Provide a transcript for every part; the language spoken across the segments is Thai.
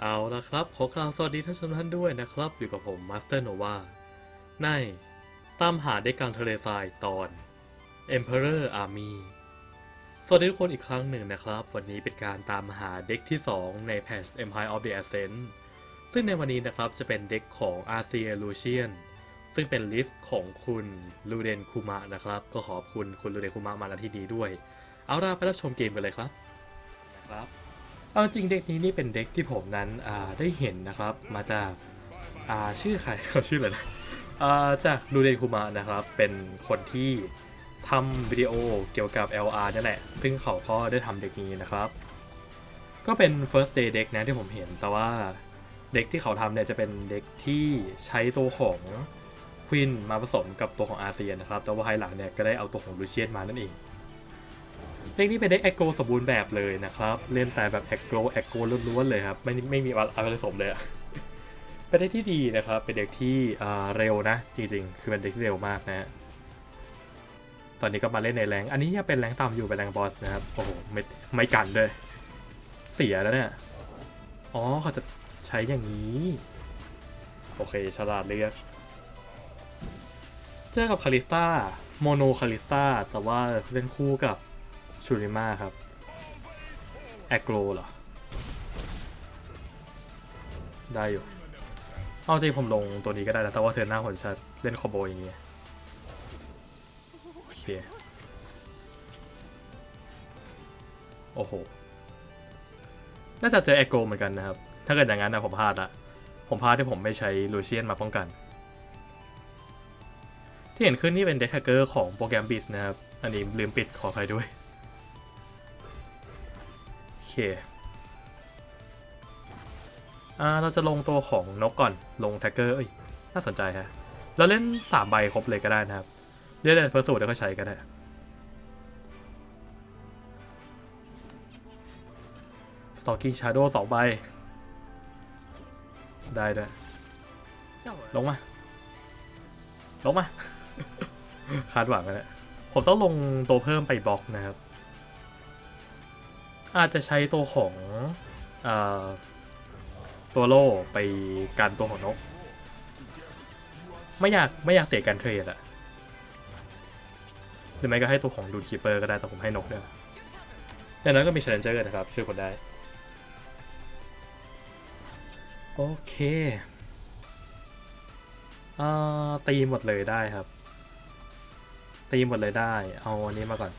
เอาละครับ ขอกล่าวสวัสดีท่านชมท่านด้วยนะครับ อยู่กับผมมาสเตอร์โนวาในตามหาเด็กกลางทะเลทรายตอน Emperor Army สวัสดีทุกคนอีกครั้งหนึ่งนะครับ วันนี้เป็นการตามหาเด็กที่ 2 ในแพท Empire of the Ascent ซึ่งในวันนี้นะครับจะเป็นเด็กของ a r c e Lucian ซึ่งเป็นลิสต์ของคุณลูเดนคุมะนะครับ ก็ขอบคุณคุณลูเดนคุมะมาณที่นี้ด้วย เอาล่ะไปรับชมเกมกันเลยครับนะครับเอาจริงเด็กนี้นี่เป็นเด็กที่ผมนั้นอ่าได้เห็นนะครับมาจากอ่าชื่อใครเขาชื่ออะไรนะอ่าจากลูเดนคุมะนะครับเป็นคนที่ทำวิดีโอเกี่ยวกับ LR นั่นแหละ ซึ่งเขาก็ได้ทำเด็กนี้นะครับ ก็เป็น first day เด็กนะที่ผมเห็น แต่ว่าเด็กที่เขาทำเนี่ยจะเป็นเด็กที่ใช้ตัวของควินมาผสมกับตัวของอาเซียนนะครับ แต่ว่าภายหลังเนี่ยก็ได้เอาตัวของลูเชียนมานั่นเอง เด็กนี้เป็นเด็กแอคโกสมบูรณ์แบบเลยนะครับ เล่นแต่แบบแอคโกแอคโกล้วนๆเลยครับ ไม่ไม่มีอะไรผสมเลยอะเป็นเด็กที่ดีนะครับ เป็นเด็กที่เร็วนะ จริงๆ คือเป็นเด็กที่เร็วมากนะตอนนี้ก็มาเล่นในแรง อันนี้เนี่ยเป็นแรงต่ำอยู่เป็นแรงบอสนะครับ โอ้โหไม่ไม่กันเลย เสียแล้วเนี่ย อ๋อเขาจะใช้อย่างนี้ โอเคฉลาดเลือกเจอกับคาริสตาโมโนคาริสตาแต่ว่าเล่นคู่กับ ชูริมาครับ แอคโกรเหรอ ได้อยู่ เอาจริงผมลงตัวนี้ก็ได้นะแต่ว่าเธอหน้าผมจะเล่นคอโบอย่างเงี้ยโอเคโอ้โห น่าจะเจอแอคโกรเหมือนกันนะครับ ถ้าเกิดอย่างนั้นนะผมพลาดละผมพลาดที่ผมไม่ใช้ลูเชียนมาป้องกัน ที่เห็นขึ้นนี่เป็นเด t แทเกอร์ของโปรแกรมบิสนะครับ อันนี้ลืมปิดขออภัยด้วย เคอ่าเราจะลงตัวของนกก่อนลงแท็กเกอร์เอ้ยน่าสนใจฮะเราเล่น 3 ใบครบเลยก็ได้นะครับเรียกเล่นเพอร์สูดแล้วก็ใช้ก็ได้ Stalking Shadow 2ใบ ได้ด้วยลงมา ลงมา คาดหวังกันแหละผมต้องลงตัวเพิ่มไปบล็อกนะครับ อาจจะใช้ตัวของอตัวโล่ไปกันตัวของนก ไม่อยากไม่อยากเสียการเทรดอะหรือไม่ก็ให้ตัวของดูดคีเปอร์ก็ได้แต่ผมให้นกเนี่ยอย่างนั้นก็มี c h เลนเจอร์นะครับ ช่วยคนได้ โอเคเอ่อตีหมดเลยได้ครับ ตีหมดเลยได้ เอาอันนี้มาก่อน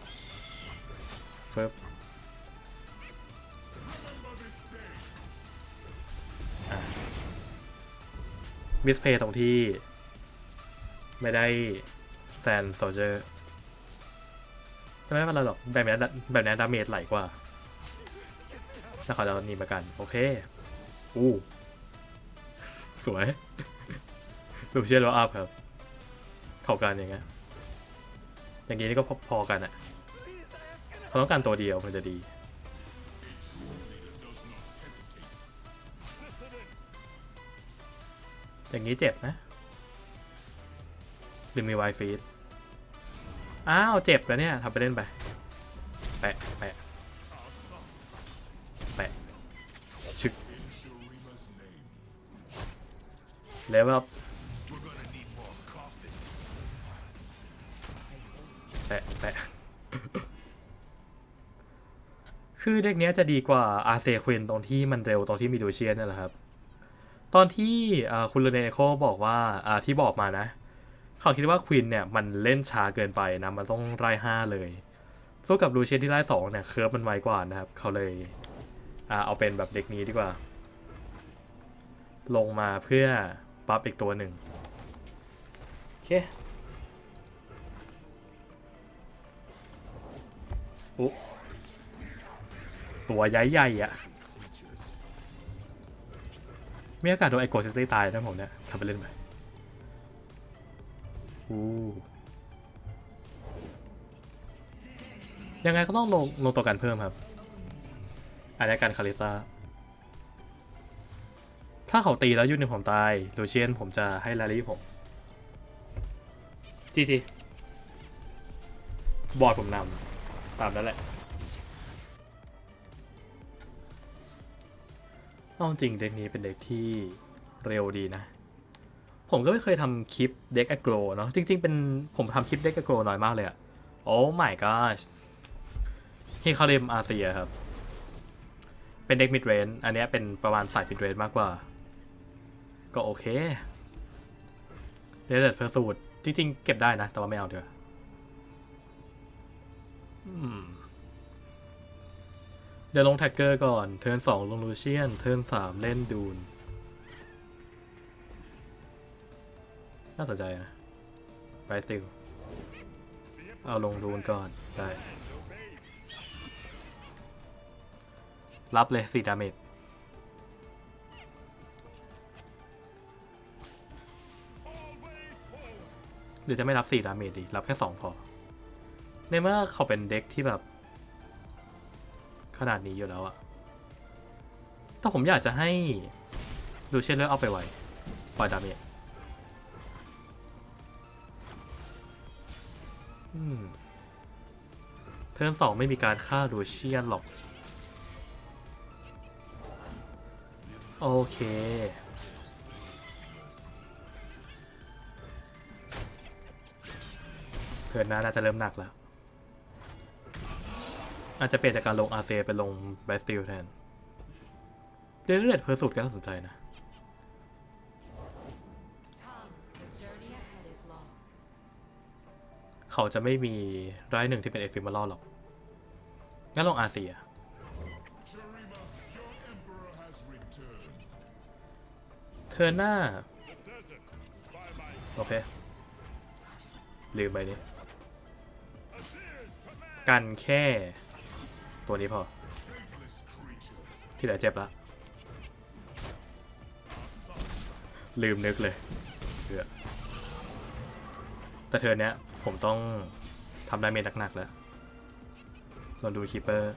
เฟิบ มิสเพย์ตรงที่ไม่ได้แซนโซเจอร์ไม่เป็นไรหรอกแบบนี้แบบนี้ดาเมจไหลกว่าแล้วเขาจะเอานี่มากัน โอเค อู้ สวยลูเชียนโรอัพครับเข้ากันอย่างเงี้ย อย่างนี้นี่ก็พอๆกันอะเขาต้องการตัวเดียวมันจะดี อย่างนี้เจ็บนะหรือมีไวฟีดอ้าวเจ็บแล้วเนี่ยทำไปเล่นไป แปะแปะแปะชึกเลเวลแปะแปะคือเด็กเนี้ยจะดีกว่าอาเซควินตรงที่มันเร็วตรงที่มีดูเชียนนั่นแหละครับ ตอนที่คุณเลเนโคบอกว่าที่บอกมานะ เขาคิดว่าควินเนี่ยมันเล่นช้าเกินไปนะ มันต้องไล่ห้าเลยสู้กับลูเชียนที่ไล่สองเนี่ยเคิร์ฟมันไวกว่านะครับ เขาเลยอเอาเป็นแบบเด็กนี้ดีกว่า ลงมาเพื่อบัฟอีกตัวหนึ่งโอเคอุ๊ตัวใหญ่ๆอะ มีโอกาสโดนไอโกซิสตี้ตายนะผมเนี่ยทำไปเล่นไปอู้ยังไงก็ต้องลงลงตัวกันเพิ่มครับอันนี้การคาริสตาถ้าเขาตีแล้วยูนิตผมตายลูเชียนผมจะให้ลารี่ผมจีจีบอร์ดผมนำตามนั้นแหละ เอาจริงเด็กนี้เป็นเด็กที่เร็วดีนะ ผมก็ไม่เคยทำคลิปเด็กแอโกรเนาะจริง ๆ เป็นผมทำคลิปเด็กแอโกรน้อยมากเลยอะโอ้ my gosh ฮีคาริมอาเซียครับ เป็นเด็กมิดเรนอันนี้เป็นประมาณสายมิดเรนมากกว่า ก็โอเคเดเดดเพอร์สูตจริงๆเก็บได้นะ แต่ว่าไม่เอาเถอะอืม เดี๋ยวลงแท็กเกอร์ก่อน เทิร์นสองลงลูเชียน เทิร์นสามเล่นดูน น่าสนใจนะไปสติลเอาลงดูนก่อน ได้ รับเลยสี่ดาเมจหรือจะไม่รับสี่ดาเมจดี รับแค่สองพอ ในเมื่อเขาเป็นเด็กที่แบบ ขนาดนี้อยู่แล้วอะแต่ผมอยากจะให้ดูเช่นเลือกเอาไปไวปล่อยดาเมจเทิร์นสองไม่มีการฆ่าดูเชียนหรอก โอเค เทิร์นหน้าน่าจะเริ่มหนักแล้ว อาจจะเปลี่ยนจากการลงอาเซเป็นลงแบสติลแทนเรื่องเรดเพอร์สุดก็น่าสนใจนะเขาจะไม่มีร้ายหนึ่งที่เป็นเอฟ e ม e ร a l หรอก งั้นลงอาเซียเทิร์นหน้า โอเค ลืมไปนี่กันแค่ ตัวนี้พอ ที่เหลือเจ็บละลืมนึกเลยเือแต่เธอเนี้ยผมต้องทำได้เมจหนักๆแล้วลองดูคีเปอร์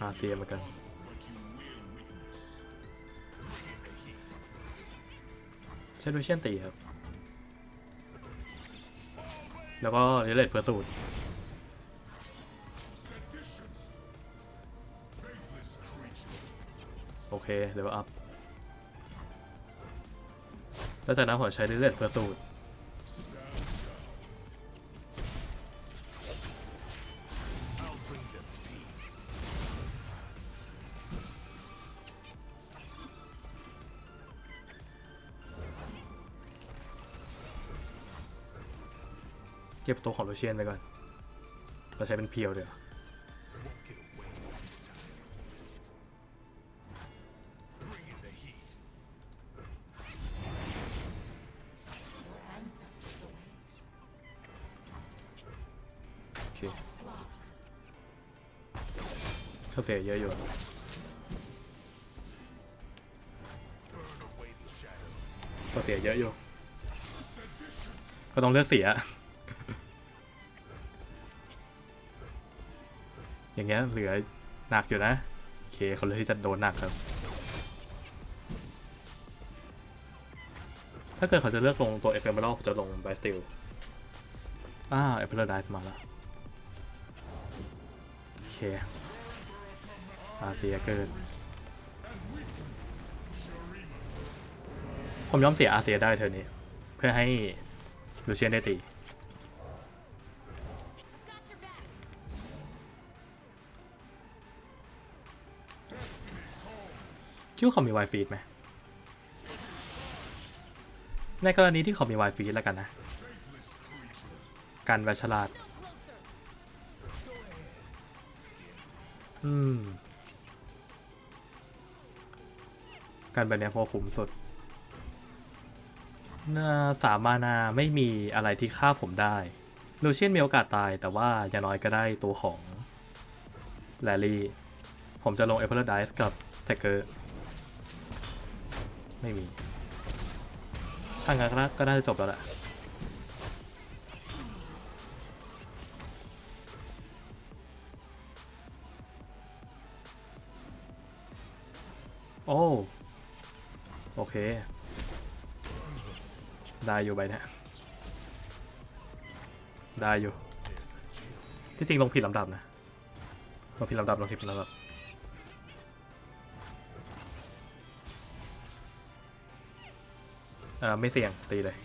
อาเซียเหมือนกันเชดูเชนตีครับ แล้วก็เลเลตเพื่อสูตรโอเคเลเวลอัพแล้วจากนั้นผมใช้เลเลตเพื่อสูต ตัวของลูเชียนไปก่อน เราใช้เป็นเพียวเดี๋ยวเขาเสียเยอะอยู่ Burn away the shadows. ก็เสียเยอะอยู่ ก็ต้องเลือกเสีย อย่างเงี้ยเหลือหนักอยู่นะ โอเคเขาเลือกที่จะโดนหนักครับ ถ้าเกิดเขาจะเลือกลงตัวเอฟเฟอร์เมอลจะลงไบสติลอ่าเอฟเฟอร์ไดส์มาแล้ว โอเคอาเซียเกินผมยอมเสียอาเซียได้เธอนี้ เพื่อให้ลูเชียนได้ตี คิดว่าเขามี Wi Feed ไหมในกรณีที่เขามี Wi Feed แล้วกันนะ การแวชฉลาดอืม การแบบเนี้ยพอคุ้มสุดน่าสามานาไม่มีอะไรที่ฆ่าผมได้ลูเชียนมีโอกาสตายแต่ว่าอย่างน้อยก็ได้ตัวของแลลี่ ผมจะลงเอเ r อร์ไดส์กับแท็กเกอร์ ไม่มีทางการก็น่าจะจบแล้วแหละโอ้ โอเค ได้อยู่ใบเนี้ยได้อยู่ ที่จริงลงผิดลำดับนะ ลงผิดลำดับ ลงผิดลำดับ อ่อไม่เสี่ยง ตีเลย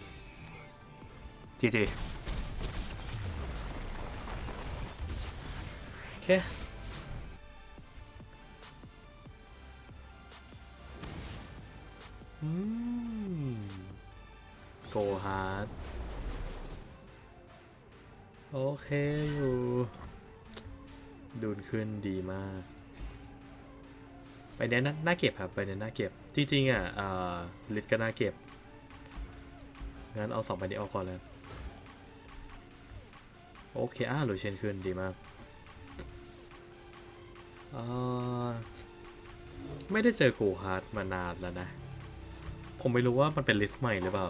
จีจีโอเคอืมโกฮาร์ดโอเคอยู่ ดูนขึ้นดีมากไปเนี้ยน่าน่าเก็บครับไปเนี้ยน่าเก็บ จริงๆอะอ่าลิตก็น่าเก็บ งั้นเอาสองใบนี้ออกก่อนเลยโอเคอ่าลูเชนขึ้นดีมากอ่าไม่ได้เจอโกฮาร์ดมานานแล้วนะ ผมไม่รู้ว่ามันเป็นลิสต์ใหม่หรือเปล่า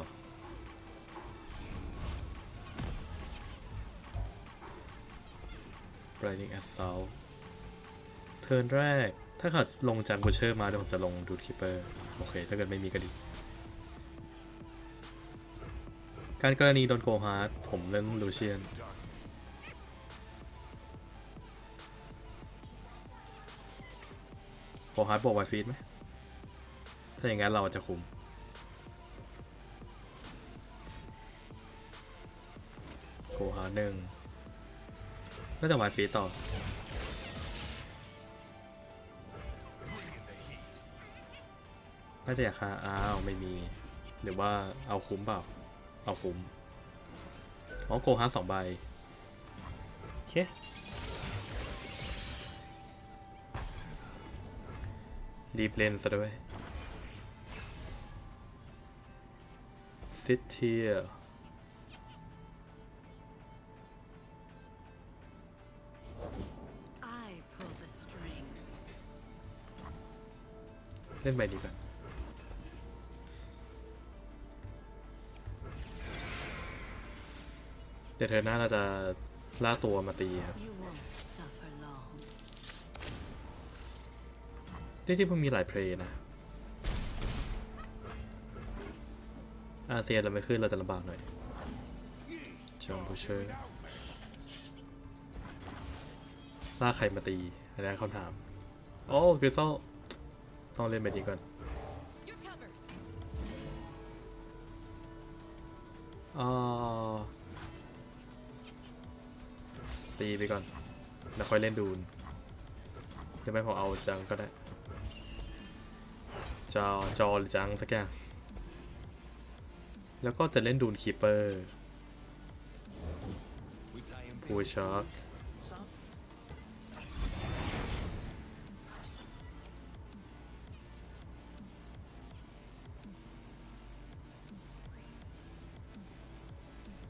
Riding Assault เทิร์นแรก ถ้าเขาลงจากบูเชอร์มาเดี๋ยวผมจะลงดูดคิปเปอร์ โอเค ถ้าเกิดไม่มีก็ดี การกรณีโดนโกฮาร์ดผมเล่นลูเชียน โกฮาร์ดบวกไวฟีดไหม ถ้าอย่างนั้นเราจะคุม โกฮาร์ดหนึ่งน่าจะไวฟีดต่อน่าจะอยากค่าอ้าว ไม่มี หรือว่าเอาคุ้มเปล่า เอาคุ้มอ๋อโกฮาร์ดสองใบโอเครีบเล่นซะด้วยซิตเทีย I pull the strings. เล่นใบนี้ก่อน เดี๋ยวเธอหน้าเราจะล่าตัวมาตีครับ You won't suffer long. ที่ที่เพิ่งมีหลายเพลงนะ อาเซียนเราไม่ขึ้นเราจะลำบากหน่อยจอมบูเชอร์ล่ากใครมาตีอันนี้คำถาม โอ้คริสโซต้องเล่นแบบนี้ก่อน You're covered. อ่า ตีไปก่อน แล้วค่อยเล่นดูนจะไม่พอเอาจังก็ได้ จอ จอหรือจังสักอย่าง แล้วก็จะเล่นดูนคีเปอร์ฟูช็อค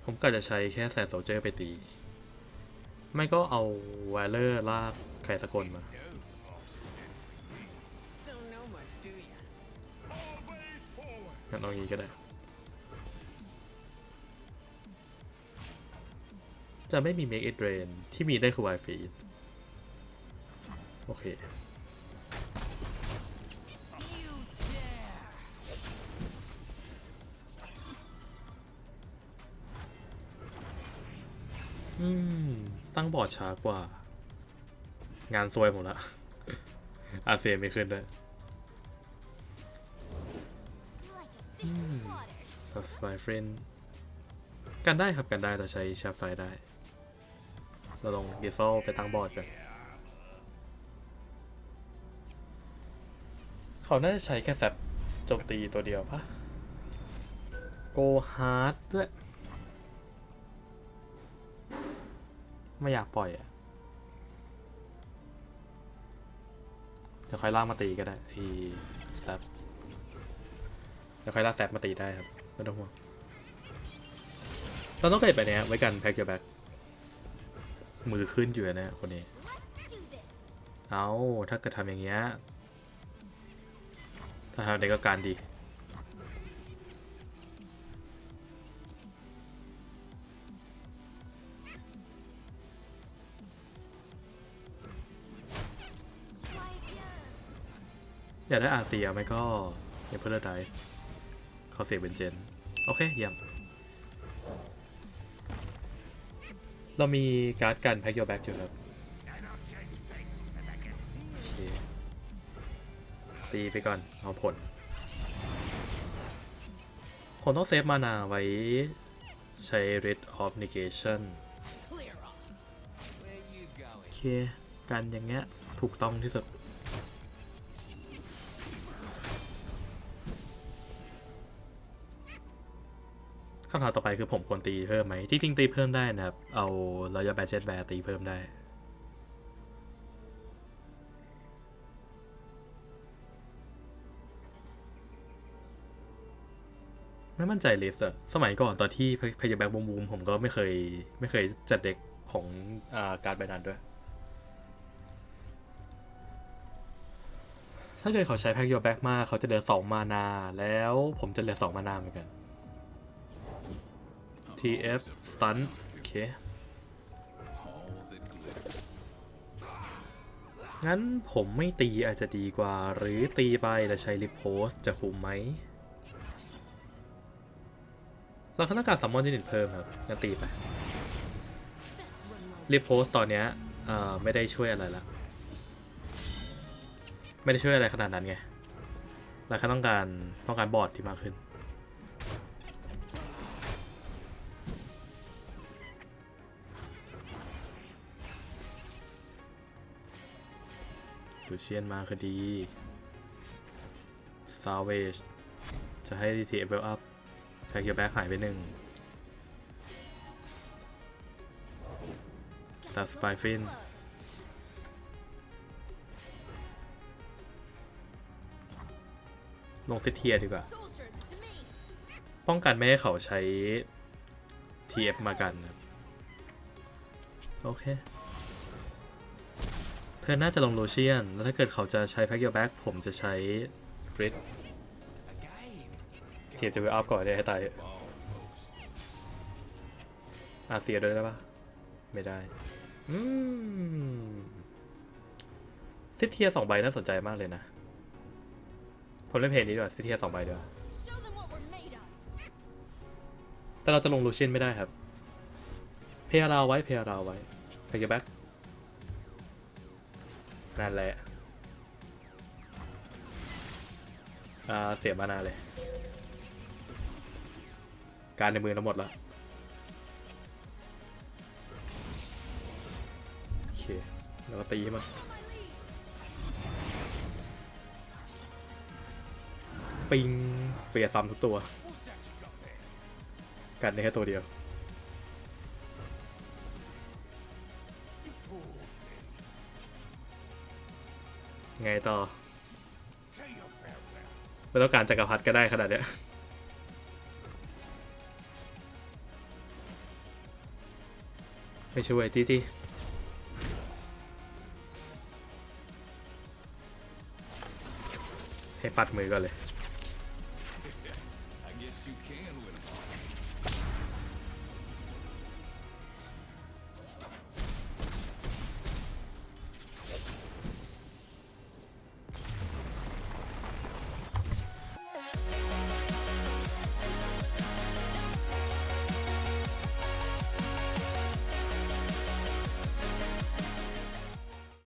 ผมก็จะใช้แค่แซนโซเจอร์ไปตี ไม่ก็เอาแวลเลอร์ลากใครสักคนมา Don't know much, do ya? Always forward. งั้นเอางี้ก็ได้ จะไม่มี Make It Rain ที่มีได้คือ Wi-Fi โอเค ตั้งบอร์ดช้ากว่า งานซวยหมละ อาเซียไม่ขึ้นด้วย s u b s c r i b e friend กันได้ครับกันได้เราใช้แชปไฟได้ เราลงเดิโซไปตั้งบอร์ดกันเขาน่าจะใช้แค่แซปโจมตีตัวเดียวปะ Go hard ด้วย ไม่อยากปล่อยอะเดี๋ยวค่อยลากมาตีก็ได้อ้แซปเดี๋ยวค่อยลากแซปมาตีได้ครับไม่ต้องห่วงเราต้องเก็บไปเนี้ยไว้กันแพ็กเกอร์แบ็กมือขึ้นอยู่นะคนนี้ เอาถ้าเกิดทำอย่างเงี้ยถ้าทำเด็กก็การดี อยากได้อาเซียไหมก็เอเ e อร์ไดส์เขาเสียเป็นเจน โอเคเยี่ยมเรามีการ์ดกันแพ็กโยแบ็กอยู่ครับตีไปก่อน เอาผล ผมต้องเซฟมานาไว้ใช้ Rid of Negation โอเค กันอย่างเงี้ย ถูกต้องที่สุด คำถามต่อไปคือผมควรตีเพิ่มไหมที่จริงตีเพิ่มได้นะครับ เอาเราจะแบ d เจ็ตแบตีเพิ่มได้ ไม่มั่นใจลิสต์อะสมัยก่อนตอนที่พยาแบ็กบูมบูมผมก็ไม่เคยไม่เคยจัดเด็กของอาการใบนั้นด้วย ถ้าเกิดเขาใช้แพ็กโยแบ็กมากเขาจะเหลือ2มานา แล้วผมจะเหลือ2มานาเหมือนกัน TF stun โอเค งั้นผมไม่ตีอาจจะดีกว่า หรือตีไปแล้วใช้ริโพสจะคุ้มไหมเราต้องการซัมมอนยูนิตเพิ่มครับงั้นตีไปริโพสตอนเนี้ยเอ่อไม่ได้ช่วยอะไรละไม่ได้ช่วยอะไรขนาดนั้นไงเราแค่ต้องการต้องการบอร์ดที่มากขึ้น ดูเชียนมาคือดีซาเวจจะให้ดีทีเอเวลอัพแพ็กเยอร์แบ็กหายไปหนึ่งตัดสปายฟินลงซิเทียดีกว่า ป้องกันไม่ให้เขาใช้ TF มากันนะโอเค ธอน่าจะลงโลเชียน แล้วถ้าเกิดเขาจะใช้แพ็กเกียร์แบ็กผมจะใช้กริดเทียบจะไปอัพก่อนได้ให้ตายอาเซียด้วยได้ปะไม่ได้อืมซิเทียสองใบน่าสนใจมากเลยนะ ผมเล่นเพลงนี้ดีกว่าซิเทียสองใบดียวาแต่เราจะลงลูเชียนไม่ได้ครับ เพยราไว้เพยราไว้เพย์แบ็ก นั่นแหละอ่าเสียมานาเลย การในมือเราหมดแล้วโอเคแล้วก็ตีให้มันปิงเฟียซ้ำทุกตัว กันได้แค่ตัวเดียว ไงต่อไม่ต้องการจักรพรรดิก็ได้ขนาดเนี้ยไม่ช่วยจีจีให้ปัดมือก่อนเลย